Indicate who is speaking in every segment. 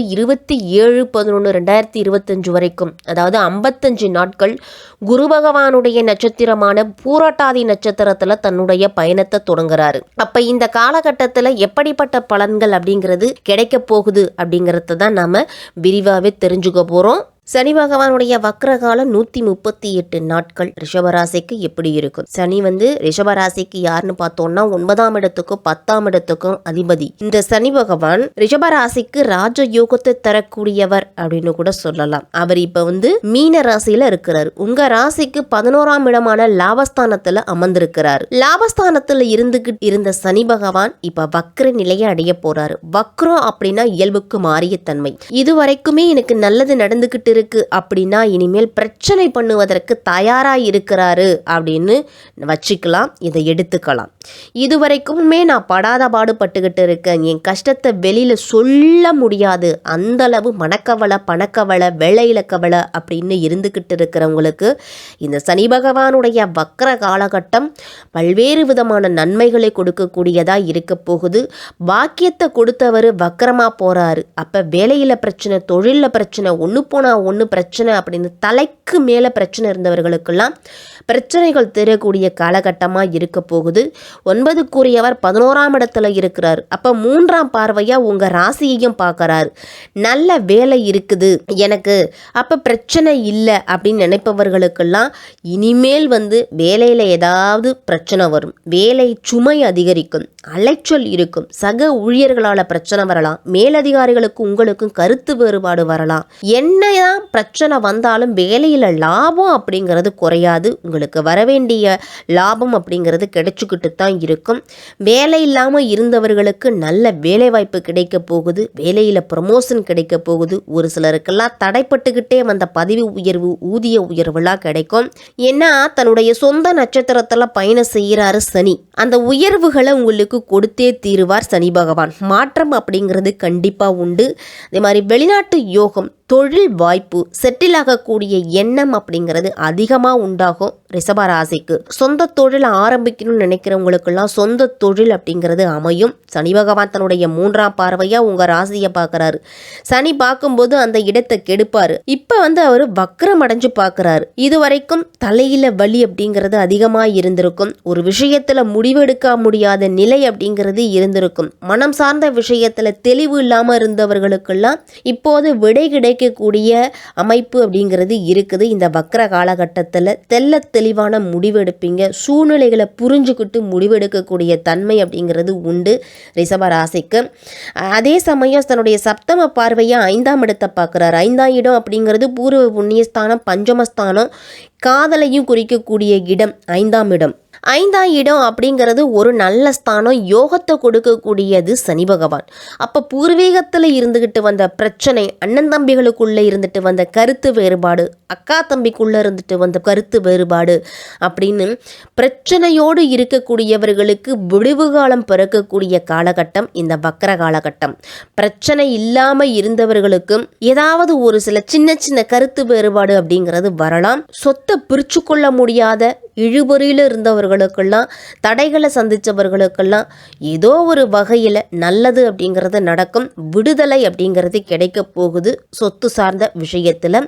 Speaker 1: இருபத்தி ஏழு பதினொன்று ரெண்டாயிரத்தி இருபத்தஞ்சு வரைக்கும் அதாவது ஐம்பத்தஞ்சு நாட்கள் குரு பகவானுடைய நட்சத்திரமான பூரட்டாதி நட்சத்திரத்தில் தன்னுடைய பயணத்தை தொடங்குறாரு. அப்ப இந்த காலகட்டத்தில் எப்படிப்பட்ட பலன்கள் அப்படிங்கிறது கிடைக்க போகுது அப்படிங்கறத தான் நாம விரிவாகவே தெரிஞ்சுக்க போகிறோம் சனி பகவானுடைய வக்ரகாலம் நூத்தி முப்பத்தி எட்டு நாட்கள். ரிஷபராசிக்கு எப்படி இருக்கும்? சனி வந்து ரிஷபராசிக்கு யாருன்னு பார்த்தோம்னா ஒன்பதாம் இடத்துக்கும் பத்தாம் இடத்துக்கும் அதிபதி. இந்த சனி பகவான் ரிஷபராசிக்கு ராஜ யோகத்தை தரக்கூடியவர் அப்படின்னு கூட சொல்லலாம். அவர் இப்ப வந்து மீன ராசியில இருக்கிறார். உங்க ராசிக்கு பதினோராம் இடமான லாபஸ்தானத்துல அமர்ந்திருக்கிறார். லாபஸ்தானத்துல இருந்துகிட்டு இருந்த சனி பகவான் இப்ப வக்ர நிலையை அடைய போறாரு. வக்ரம் அப்படின்னா இயல்புக்கு மாறிய தன்மை. இதுவரைக்குமே எனக்கு நல்லது நடந்துகிட்டு இருக்கு அப்படின்னா இனிமேல் பிரச்சனை பண்ணுவதற்கு தயாராக இருக்கிறாரு அப்படின்னு வச்சுக்கலாம். இதை எடுத்துக்கலாம். இதுவரைக்குமே நான் படாத பாடுபட்டுக்கிட்டு இருக்கேன். என் கஷ்டத்தை வெளியில் சொல்ல முடியாது. அந்தளவு மனக்கவலை பணக்கவலை வெள்ளையில கவலை அப்படின்னு இருந்துக்கிட்டு இருக்கிறவங்களுக்கு இந்த சனி பகவானுடைய வக்கர காலகட்டம் பல்வேறு விதமான நன்மைகளை கொடுக்கக்கூடியதாக இருக்க போகுது. பாக்கியத்தை கொடுத்தவர் வக்கரமாக போகிறாரு அப்போ வேலையில் பிரச்சனை தொழிலில் பிரச்சனை ஒன்று போனால் ஒன்று பிரச்சனை அப்படின்னு தலைக்கு மேலே பிரச்சனை இருந்தவர்களுக்கெல்லாம் பிரச்சனைகள் தெரியக்கூடிய காலகட்டமாக இருக்க போகுது. ஒன்பதுக்குரியவர் பதினோராம் இடத்துல இருக்கிறார். அப்போ மூன்றாம் பார்வையாக உங்கள் ராசியையும் பார்க்குறாரு. நல்ல வேலை இருக்குது எனக்கு அப்போ பிரச்சனை இல்லை அப்படின்னு நினைப்பவர்களுக்கெல்லாம் இனிமேல் வந்து வேலையில் ஏதாவது பிரச்சனை வரும். வேலை சுமை அதிகரிக்கும். அலைச்சல் இருக்கும். சக ஊழியர்களால் பிரச்சனை வரலாம். மேலதிகாரிகளுக்கு உங்களுக்கும் கருத்து வேறுபாடு வரலாம். என்னதான் பிரச்சனை வந்தாலும் வேலையில் லாபம் அப்படிங்கிறது குறையாது. உங்களுக்கு வர வேண்டிய லாபம் அப்படிங்கிறது கிடைச்சிக்கிட்டு தான் இருக்கும். வேலை இல்லாமல் இருந்தவர்களுக்கு நல்ல வேலைவாய்ப்பு கிடைக்க போகுது. வேலையில் ப்ரமோஷன் கிடைக்க போகுது. ஒரு சிலருக்கெல்லாம் தடைப்பட்டுக்கிட்டே வந்த பதவி உயர்வு ஊதிய உயர்வுலாம் கிடைக்கும். ஏன்னா தன்னுடைய சொந்த நட்சத்திரத்தில் பயணம் செய்கிறாரு சனி. அந்த உயர்வுகளை உங்களுக்கு கொடுத்தே தீருவார் சனி பகவான். மாற்றம் அப்படிங்கிறது கண்டிப்பாக உண்டு. அதே மாதிரி வெளிநாட்டு யோகம் தொழில் வாய்ப்பு செட்டில் ஆகக்கூடிய எண்ணம் அப்படிங்கிறது அதிகமாக உண்டாகும். ரிஷபராசிக்கு. சொந்த தொழில் ஆரம்பிக்கணும்னு நினைக்கிறவங்களுக்கெல்லாம் சொந்த தொழில் அப்படிங்கிறது அமையும். சனி பகவான் தன்னுடைய மூன்றாம் பார்வையாக உங்கள் ராசியை பார்க்குறாரு. சனி பார்க்கும்போது அந்த இடத்தை கெடுப்பார். இப்போ வந்து அவர் வக்ரம் அடைஞ்சு பார்க்குறாரு. இது வரைக்கும் தலையில் வலி அப்படிங்கிறது அதிகமாக இருந்திருக்கும். ஒரு விஷயத்தில் முடிவெடுக்க முடியாத நிலை அப்படிங்கிறது இருந்திருக்கும். மனம் சார்ந்த விஷயத்தில் தெளிவு இல்லாமல் இருந்தவர்களுக்கெல்லாம் இப்போது விடை கிடைக்கக்கூடிய அமைப்பு அப்படிங்கிறது இருக்குது. இந்த வக்ர காலகட்டத்தில் தெல்ல தெளிவான முடிவெடுப்பீங்க. சூழ்நிலைகளை புரிஞ்சுக்கிட்டு முடிவெடுக்கக்கூடிய தன்மை அப்படிங்கிறது உண்டு ரிஷப ராசிக்கு. அதே சமயம் தன்னுடைய சப்தம பார்வையை ஐந்தாம் இடத்தை பார்க்குறாரு. ஐந்தாம் இடம் அப்படிங்கிறது பூர்வ புண்ணியஸ்தானம் பஞ்சமஸ்தானம் காதலையும் குறிக்கக்கூடிய இடம் ஐந்தாம் இடம். ஐந்தாம் இடம் அப்படிங்கிறது ஒரு நல்ல ஸ்தானம். யோகத்தை கொடுக்கக்கூடியது சனி பகவான். அப்போ பூர்வீகத்தில் இருந்துக்கிட்டு வந்த பிரச்சனை அண்ணன் தம்பிகளுக்குள்ளே இருந்துட்டு வந்த கருத்து வேறுபாடு அக்கா தம்பிக்குள்ளே இருந்துட்டு வந்த கருத்து வேறுபாடு அப்படின்னு பிரச்சனையோடு இருக்கக்கூடியவர்களுக்கு விடுவு காலம் பிறக்கக்கூடிய காலகட்டம் இந்த வக்கர காலகட்டம். பிரச்சனை இல்லாமல் இருந்தவர்களுக்கும் ஏதாவது ஒரு சில சின்ன சின்ன கருத்து வேறுபாடு அப்படிங்கிறது வரலாம். சொத்தை பிரிச்சு கொள்ள முடியாத இழுபறியில் இருந்தவர்களுக்கெல்லாம் தடைகளை சந்தித்தவர்களுக்கெல்லாம் ஏதோ ஒரு வகையில் நல்லது அப்படிங்கிறது நடக்கும். விடுதலை அப்படிங்கிறது கிடைக்க போகுது சொத்து சார்ந்த விஷயத்தில்.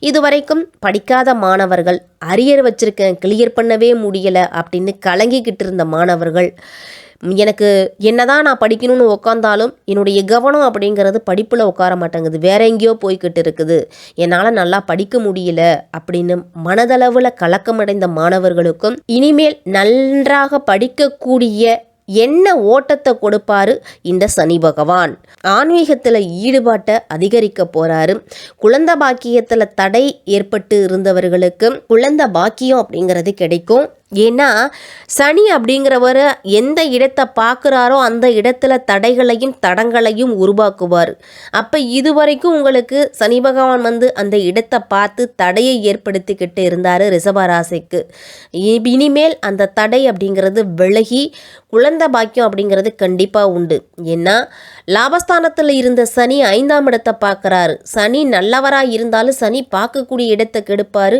Speaker 1: இதுவரைக்கும் படிக்காத மாணவர்கள் அரியர் வச்சுருக்கேன் கிளியர் பண்ணவே முடியலை அப்படின்னு கலங்கிக்கிட்டு இருந்த மாணவர்கள் எனக்கு என்னதான் நான் படிக்கணும்னு உட்காந்தாலும் என்னுடைய கவனம் அப்படிங்கிறது படிப்பில் உட்கார மாட்டேங்குது. வேற எங்கேயோ போய்கிட்டு இருக்குது. என்னால் நல்லா படிக்க முடியல அப்படின்னு மனதளவில் கலக்கமடைந்த மாணவர்களுக்கும் இனிமேல் நன்றாக படிக்கக்கூடிய என்ன ஓட்டத்தை கொடுப்பாரு இந்த சனி பகவான். ஆன்மீகத்தில் ஈடுபாட்டை அதிகரிக்க போறாரு. குழந்தை பாக்கியத்தில் தடை ஏற்பட்டு இருந்தவர்களுக்கு குழந்தை பாக்கியம் அப்படிங்கிறது கிடைக்கும். ஏன்னா சனி அப்படிங்கிறவர் எந்த இடத்தை பார்க்குறாரோ அந்த இடத்துல தடைகளையும் தடங்களையும் உருவாக்குவார். அப்போ இதுவரைக்கும் உங்களுக்கு சனி பகவான் வந்து அந்த இடத்தை பார்த்து தடையை ஏற்படுத்திக்கிட்டு இருந்தார் ரிஷபராசிக்கு இனிமேல் அந்த தடை அப்படிங்கிறது விலகி குழந்தை பாக்கியம் அப்படிங்கிறது கண்டிப்பாக உண்டு. ஏன்னா லாபஸ்தானத்தில் இருந்த சனி ஐந்தாம் இடத்தை பார்க்குறாரு. சனி நல்லவராக இருந்தாலும் சனி பார்க்கக்கூடிய இடத்தை கெடுப்பார்.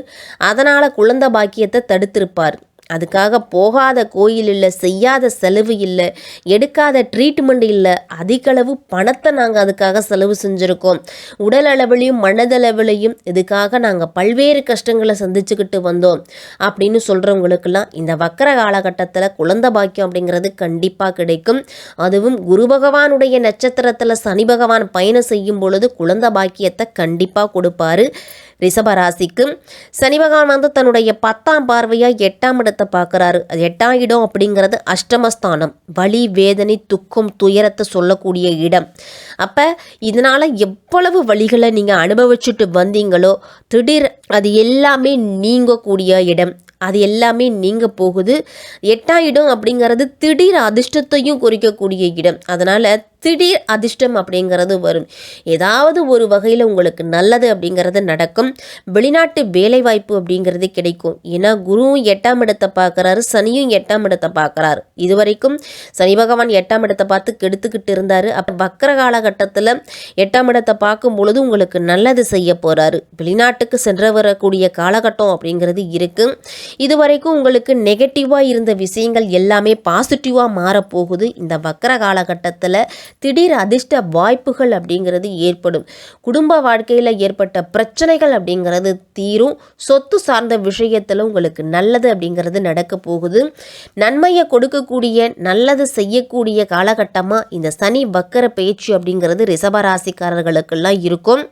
Speaker 1: அதனால் குழந்தை பாக்கியத்தை தடுத்திருப்பார். அதுக்காக போகாத கோயில் இல்லை செய்யாத செலவு இல்லை எடுக்காத ட்ரீட்மெண்ட் இல்லை அதிகளவு பணத்தை நாங்கள் அதுக்காக செலவு செஞ்சுருக்கோம். உடல் அளவிலையும் மனதளவிலையும் இதுக்காக நாங்கள் பல்வேறு கஷ்டங்களை சந்திச்சுக்கிட்டு வந்தோம். அப்படின்னு சொல்கிறவங்களுக்கெல்லாம் இந்த வக்கர காலகட்டத்தில் குழந்தை பாக்கியம் அப்படிங்கிறது கண்டிப்பாக கிடைக்கும். அதுவும் குரு பகவானுடைய நட்சத்திரத்தில் சனி பகவான் பயணம் செய்யும் பொழுது குழந்த பாக்கியத்தை கண்டிப்பாக கொடுப்பாரு. ரிஷபராசிக்கு சனி பகவான் வந்து தன்னுடைய பத்தாம் பார்வையாக எட்டாம் இடத்தை பார்க்குறாரு. அது எட்டாம் இடம் அப்படிங்கிறது அஷ்டமஸ்தானம். வலி வேதனை துக்கம் துயரத்தை சொல்லக்கூடிய இடம். அப்போ இதனால் எவ்வளவு வழிகளை நீங்கள் அனுபவிச்சுட்டு வந்தீங்களோ திடீர் அது எல்லாமே நீங்கக்கூடிய இடம். அது எல்லாமே நீங்க போகுது. எட்டாம் இடம் அப்படிங்கிறது திடீர் அதிர்ஷ்டத்தையும் குறிக்கக்கூடிய இடம். அதனால் திடீர் அதிர்ஷ்டம் அப்படிங்கிறது வரும். ஏதாவது ஒரு வகையில் உங்களுக்கு நல்லது அப்படிங்கிறது நடக்கும். வெளிநாட்டு வேலைவாய்ப்பு அப்படிங்கிறது கிடைக்கும். ஏன்னா குருவும் எட்டாம் இடத்தை பார்க்குறாரு சனியும் எட்டாம் இடத்தை பார்க்குறாரு. இது வரைக்கும் சனி பகவான் எட்டாம் இடத்தை பார்த்து கெடுத்துக்கிட்டு இருந்தார். அப்போ வக்கர காலகட்டத்தில் எட்டாம் இடத்தை பார்க்கும் பொழுது உங்களுக்கு நல்லது செய்ய போகிறாரு வெளிநாட்டுக்கு சென்று வரக்கூடிய காலகட்டம் அப்படிங்கிறது இருக்குது இது வரைக்கும் உங்களுக்கு நெகட்டிவாக இருந்த விஷயங்கள் எல்லாமே பாசிட்டிவாக மாறப்போகுது. இந்த வக்கர காலகட்டத்தில் திடீர் அதிர்ஷ்ட வாய்ப்புகள் அப்படிங்கிறது ஏற்படும். குடும்ப வாழ்க்கையில் ஏற்பட்ட பிரச்சனைகள் அப்படிங்கிறது தீரும். சொத்து சார்ந்த விஷயத்தில் உங்களுக்கு நல்லது அப்படிங்கிறது நடக்க போகுது. நன்மையை கொடுக்கக்கூடிய நல்லது செய்யக்கூடிய காலகட்டமாக இந்த சனி வக்கர பேச்சு அப்படிங்கிறது ரிசபராசிக்காரர்களுக்கெல்லாம் இருக்கும்.